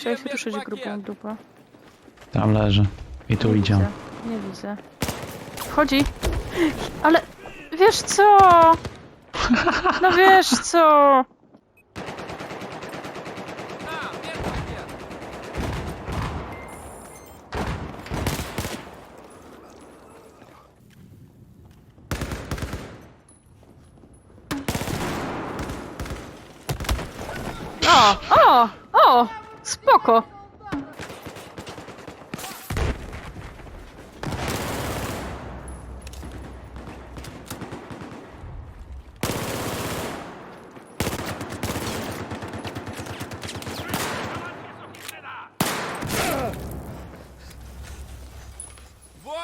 Się ruszyć grubą dupę. Tam leży. I tu idzie. widzę, Nie widzę. Wchodzi. Ale wiesz co? No wiesz co? O, o, o, spoko.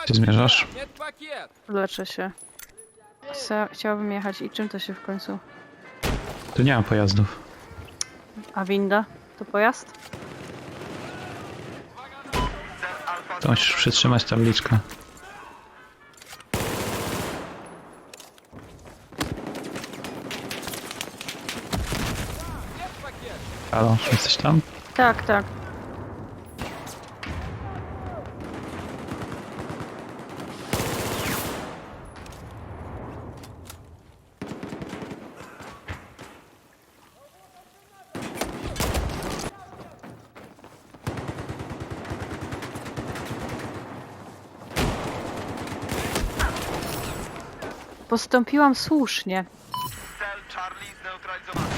Gdzie zmierzasz? Leczę się. Chce, chciałabym jechać i czym to się w końcu? Tu nie ma pojazdów. A winda? To pojazd? To musisz przytrzymać tabliczkę. Halo, jesteś tam? Tak, tak. Postąpiłam słusznie. Cel Charlie zneutralizowany.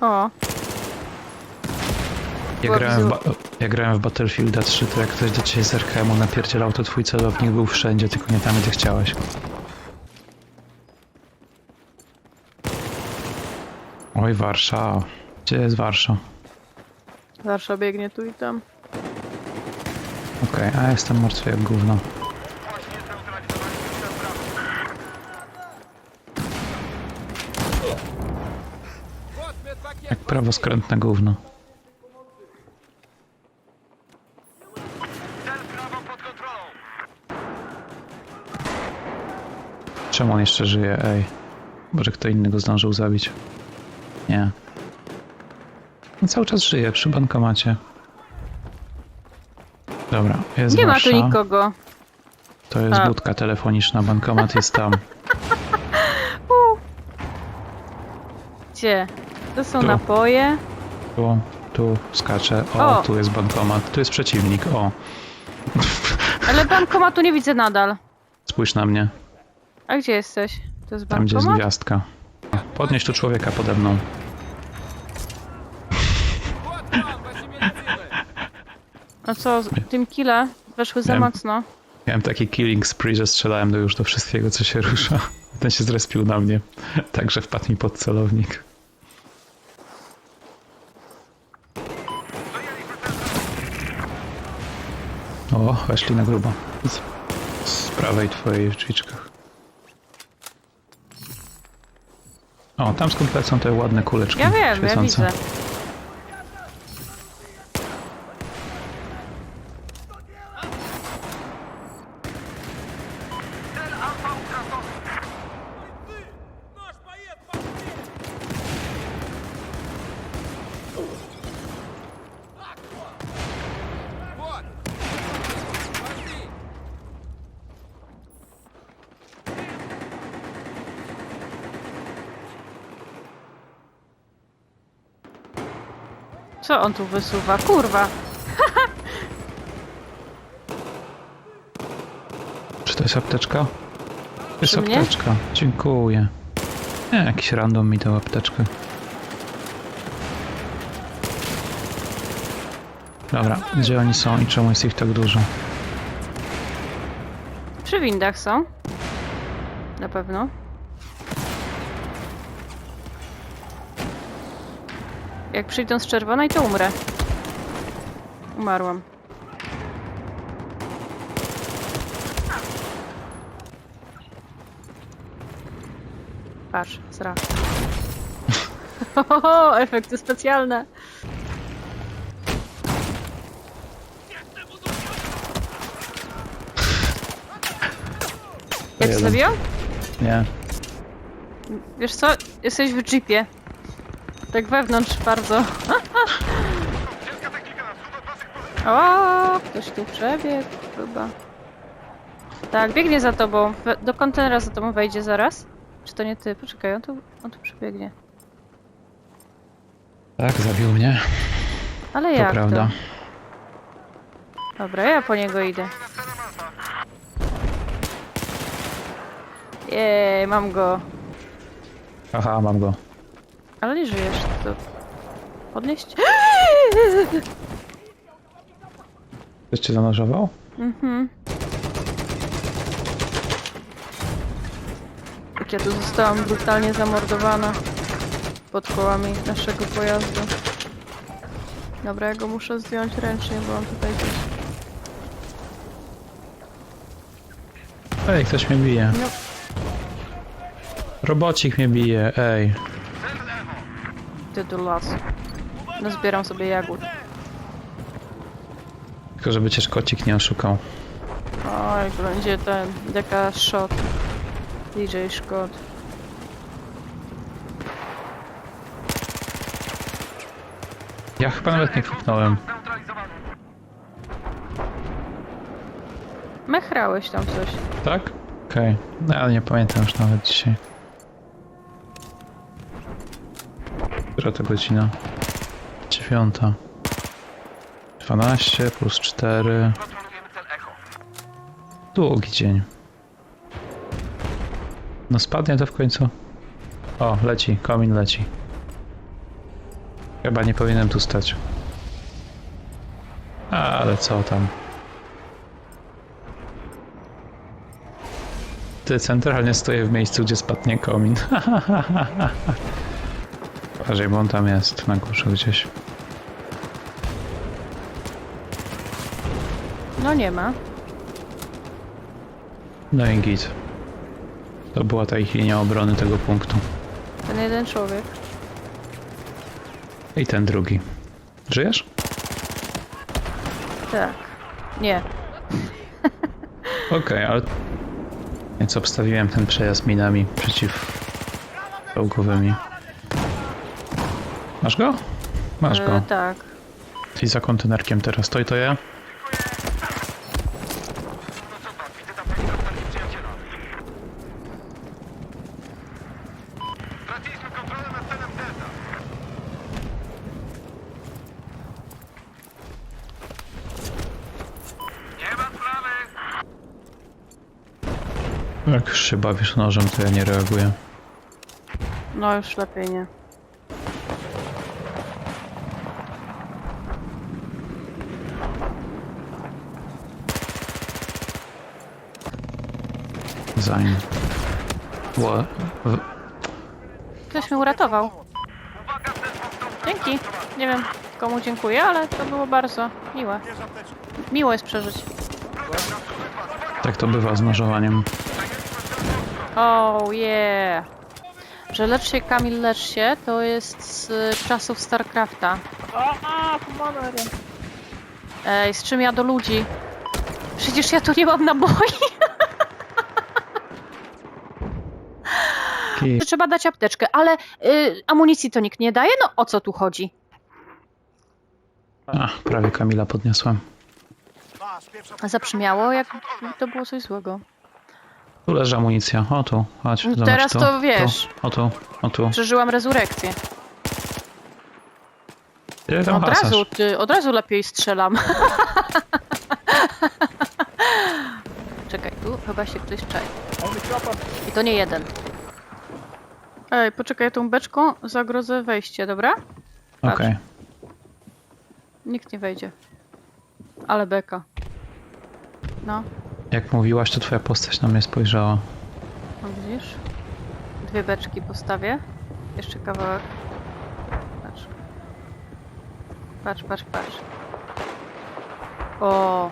O, Ja grałem, w ba- ja grałem w Battlefielda 3, to jak ktoś do ciebie z RKM-u napierdzielał, to twój celownik był wszędzie, tylko nie tam, gdzie chciałeś. Oj, Warszawa. Gdzie jest Warszawa? Zarsza biegnie tu i tam. Okej, a jestem martwy jak gówno. Jak prawoskrętne gówno. Czemu on jeszcze żyje, ej? Może kto inny go zdążył zabić? Nie. On cały czas żyje przy bankomacie. Dobra, jest Nie ma tu nikogo. To jest A. budka telefoniczna, bankomat jest tam. Gdzie? To są Tu. napoje. Tu, tu skacze. O, O. tu jest bankomat. Tu jest przeciwnik. O, Ale bankomatu nie widzę nadal. spójrz na mnie. A gdzie jesteś? To jest Tam, gdzie jest bankomat? gwiazdka. Podnieś tu człowieka pode mną. No co, tym kile weszły za mocno. Miałem taki killing spree, że strzelałem do już do wszystkiego, co się rusza. Ten się zrespił na mnie, także wpadł mi pod celownik. O, weszli na grubo. Z, z prawej twojej drzwiczkach. O, tam skąd lecą te ładne kuleczki Ja wiem, ja widzę. Co on tu wysuwa? Kurwa! Czy to jest apteczka? To jest mnie? apteczka. Dziękuję. Nie, jakiś random mi dał apteczkę. Dobra, gdzie oni są i czemu jest ich tak dużo? Przy windach są. Na pewno. Jak przyjdą z czerwonej, to umrę. Umarłam. Patrz, zra. Ohoho, efekty specjalne. Jak Jeden. stawiam? Nie. Wiesz co? Jesteś w jeepie. Tak wewnątrz bardzo. O, ktoś tu przebiegł chyba. Tak, biegnie za tobą. We- Do kontenera za tobą wejdzie zaraz. Czy to nie ty? Poczekaj, on tu, on tu przebiegnie. Tak, zabił mnie. Ale To jak prawda. to? Dobra, ja po niego idę. Jej, mam go. Aha, mam go. Ale nie żyjesz, to... Podnieść? Ktoś cię zanurzował? Mhm. Jak ja tu zostałam brutalnie zamordowana pod kołami naszego pojazdu. Dobra, ja go muszę zdjąć ręcznie, bo on tutaj gdzieś... Ej, ktoś mnie bije. No. Robocik mnie bije, ej. Ty do lasu. No zbieram sobie jagód. Tylko żeby cię szkocik nie oszukał. Oj, będzie ten deka shot. DJ Scott. Ja chyba nawet nie. Zneutralizowany. Mechrałeś tam coś. Tak? Okej. No ale nie pamiętam już nawet dzisiaj. Która to godzina? Dziewiąta. 12 plus 4. Kontrolujemy cel Echo. Długi dzień. No spadnie to w końcu. O, leci, komin leci. Chyba nie powinienem tu stać. Ale co tam? Ty centralnie stoję w miejscu, gdzie spadnie komin. Uważaj, bo on tam jest na górze gdzieś. No nie ma. No i git. To była ta ich linia obrony tego punktu. Ten jeden człowiek. I ten drugi. Żyjesz? Tak. Nie. Okej, ale... Więc obstawiłem ten przejazd minami przeciw... czołgowymi. Masz go? Masz E, go. tak. I za kontenerkiem teraz. Stoi to ja? No. Jak się bawisz nożem, to ja nie reaguję. No już lepiej nie. Zanim. Ła... w- Ktoś mnie uratował. Dzięki. Nie wiem komu dziękuję, ale to było bardzo miłe. Miło jest przeżyć. Tak to bywa z nożowaniem. Oh yeah. Że lecz się Kamil, lecz się, to jest z czasów StarCrafta. Ej, z czym ja do ludzi? Przecież ja tu nie mam naboi. Ki- Trzeba dać apteczkę, ale y, amunicji to nikt nie daje? No o co tu chodzi? A, prawie Kamila podniosłem. Zabrzmiało, jak to było coś złego. Tu leży amunicja. O tu, chodź. No zobacz teraz tu. to wiesz. Tu, o tu, o tu. Przeżyłam rezurekcję. Ile tam Od hasasz? razu, ty, od razu lepiej strzelam. Czekaj, tu chyba się ktoś czai. I to nie jeden. Ej, poczekaj, tą beczką zagrodzę wejście, dobra? Okej. Nikt nie wejdzie. Ale beka. No, Jak mówiłaś, to twoja postać na mnie spojrzała. no widzisz? Dwie beczki postawię. Jeszcze kawałek. Patrz. Patrz, patrz, patrz. O,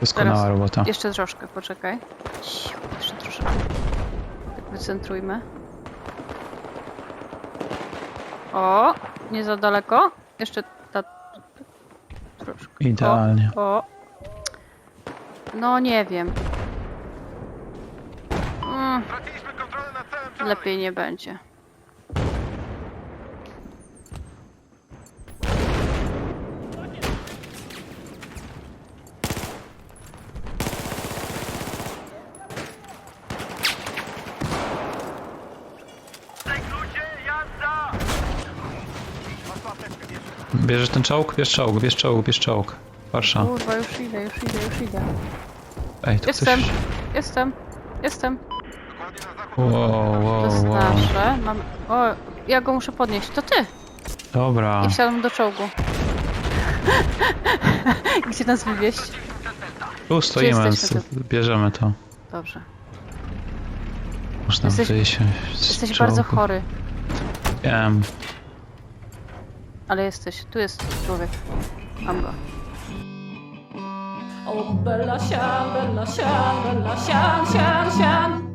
Doskonała Teraz robota. Jeszcze troszkę, poczekaj. Ciu, Jeszcze troszeczkę. Tak wycentrujmy. O, nie za daleko. Jeszcze ta... Troszkę. Idealnie. O, o. No nie wiem. Mm, lepiej nie będzie. Bierzesz ten czołg? Bierz czołg, bierz czołg, bierz czołg. Warsza. Kurwa, już idę, już idę, już idę. Ej, to Jestem, ktoś... jestem, jestem. Wow, To wow, jest wow. nasze. Mam... O, ja go muszę podnieść. To ty! Dobra. I wsiadam do czołgu. Gdzie nas wywieźć? Tu stoimy, jesteśmy z- bierzemy to. Dobrze. Można Jesteś- wyjść z Jesteś czołgu. bardzo chory, Wiem. Ale jesteś, tu jest człowiek. Mam go. O, Bella Sian, Bella Sian, Bella Sian, Sian, Sian.